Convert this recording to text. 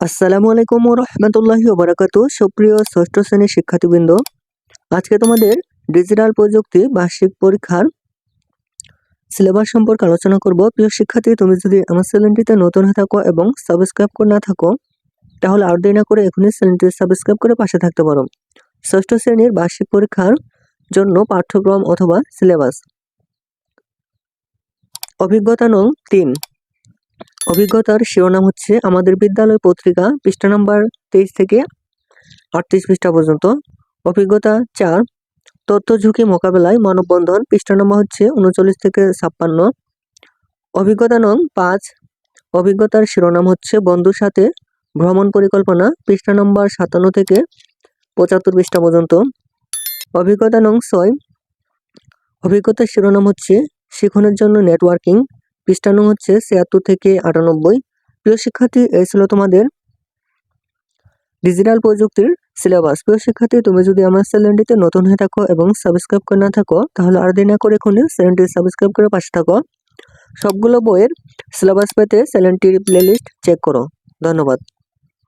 আসসালামু আলাইকুম রহমতুল্লাহি ওবরাকাত সুপ্রিয় ষষ্ঠ শ্রেণির শিক্ষার্থীবৃন্দ, আজকে তোমাদের ডিজিটাল প্রযুক্তি বার্ষিক পরীক্ষার সিলেবাস সম্পর্কে আলোচনা করব। প্রিয় শিক্ষার্থী, তুমি যদি আমার চ্যানেলটিতে নতুন হয়ে থাকো এবং সাবস্ক্রাইব করে না থাকো, তাহলে আর দেরি না করে এখনই চ্যানেলটি সাবস্ক্রাইব করে পাশে থাকতে পারো। ষষ্ঠ শ্রেণির বার্ষিক পরীক্ষার জন্য পাঠ্যক্রম অথবা সিলেবাস। অভিজ্ঞতা নং তিন। অভিজ্ঞতার শিরোনাম হচ্ছে আমাদের বিদ্যালয় পত্রিকা পৃষ্ঠা নাম্বার তেইশ থেকে আটত্রিশ পৃষ্ঠা পর্যন্ত। অভিজ্ঞতা চার, তথ্য ঝুঁকি মোকাবেলায় মানববন্ধন পৃষ্ঠা নম্বর হচ্ছে উনচল্লিশ থেকে ছাপ্পান্ন। অভিজ্ঞতা নং পাঁচ, অভিজ্ঞতার শিরোনাম হচ্ছে বন্ধুর সাথে ভ্রমণ পরিকল্পনা পৃষ্ঠা নম্বর সাতান্ন থেকে পঁচাত্তর পৃষ্ঠা পর্যন্ত। অভিজ্ঞতা নং ছয়, অভিজ্ঞতার শিরোনাম হচ্ছে শিখনের জন্য নেটওয়ার্কিং পৃষ্ঠা হচ্ছে ছিয়াত্তর থেকে আটানব্বই। প্রিয় শিক্ষার্থী, এই ছিল তোমাদের ডিজিটাল প্রযুক্তির সিলেবাস প্রিয় শিক্ষার্থী, তুমি যদি আমার চ্যানেলটিতে নতুন হয়ে থাকো এবং সাবস্ক্রাইব করে না থাকো, তাহলে আর দিন না করে এখনই চ্যানেলটি সাবস্ক্রাইব করে পাশে থাকো। সবগুলো বইয়ের সিলেবাস পেতে চ্যানেলটির প্লেলিস্ট চেক করো। ধন্যবাদ।